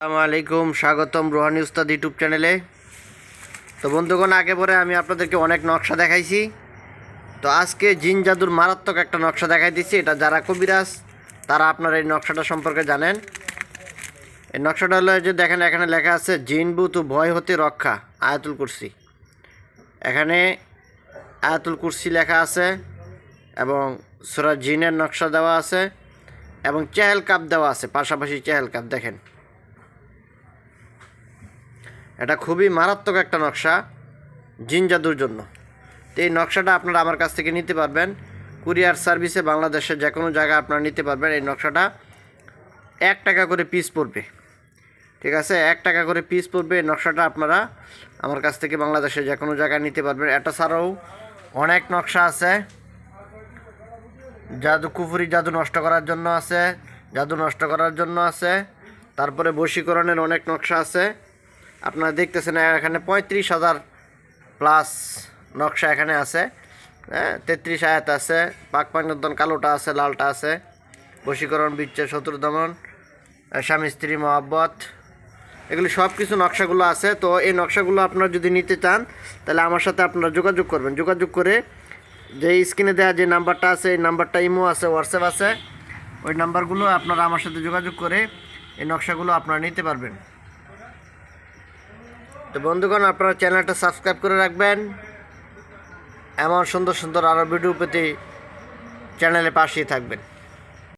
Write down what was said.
আসসালামু আলাইকুম, স্বাগতম রোহানি উস্তাদ ইউটিউব চ্যানেলে। তো বন্ধুগণ, আগে পরে আমি আপনাদেরকে অনেক নকশা দেখাইছি। তো আজকে জিন জাদুর মারাত্মক একটা নকশা দেখাই দিচ্ছি। এটা যারা কবিরাজ, তারা আপনার এই নকশাটা সম্পর্কে জানেন। এই নকশাটা হলো যে দেখেন, এখানে লেখা আছে, জিন বুত ও ভয় হতে রক্ষা আয়াতুল কুরসি। এখানে আয়াতুল কুরসি লেখা আছে এবং সুরা জিনের নকশা দেওয়া আছে এবং চেহেল কাপ দেওয়া আছে, পাশাপাশি চেহেল কাপ, দেখেন। এটা খুবই মারাত্মক একটা নকশা জিন জাদুর জন্য। তো এই নকশাটা আপনারা আমার কাছ থেকে নিতে পারবেন। কুরিয়ার সার্ভিসে বাংলাদেশের যে কোনো জায়গায় আপনারা নিতে পারবেন এই নকশাটা। এক টাকা করে পিস পড়বে। ঠিক আছে? এক টাকা করে পিস পড়বে এই নকশাটা আপনারা আমার কাছ থেকে বাংলাদেশের যে কোনো জায়গায় নিতে পারবেন। এটা ছাড়াও অনেক নকশা আছে। জাদু, কুফুরি জাদু নষ্ট করার জন্য আছে, জাদু নষ্ট করার জন্য আছে। তারপরে বশীকরণের অনেক নকশা আছে। আপনারা দেখতেছেন এখানে পঁয়ত্রিশ হাজার প্লাস নকশা এখানে আছে। হ্যাঁ তেত্রিশ আয়াত আছে, পাক পাকনদন কালোটা আছে, লালটা আছে, বশীকরণ বিচ্ছে শত্রু দমন স্বামী, স্ত্রী, মহাব্বত, এগুলি সব কিছু নকশাগুলো আছে। তো এই নকশাগুলো আপনারা যদি নিতে চান, তাহলে আমার সাথে আপনারা যোগাযোগ করবেন। যোগাযোগ করে যে স্ক্রিনে দেওয়া যে নাম্বারটা আছে, এই নাম্বারটা ইমো আছে, হোয়াটসঅ্যাপ আছে, ওই নাম্বারগুলো আপনারা আমার সাথে যোগাযোগ করে এই নকশাগুলো আপনারা নিতে পারবেন। তো বন্ধুগণ, আপনারা চ্যানেলটা সাবস্ক্রাইব করে রাখবেন। এমন সুন্দর সুন্দর আরও ভিডিও পেতে চ্যানেলে পাশেই থাকবেন।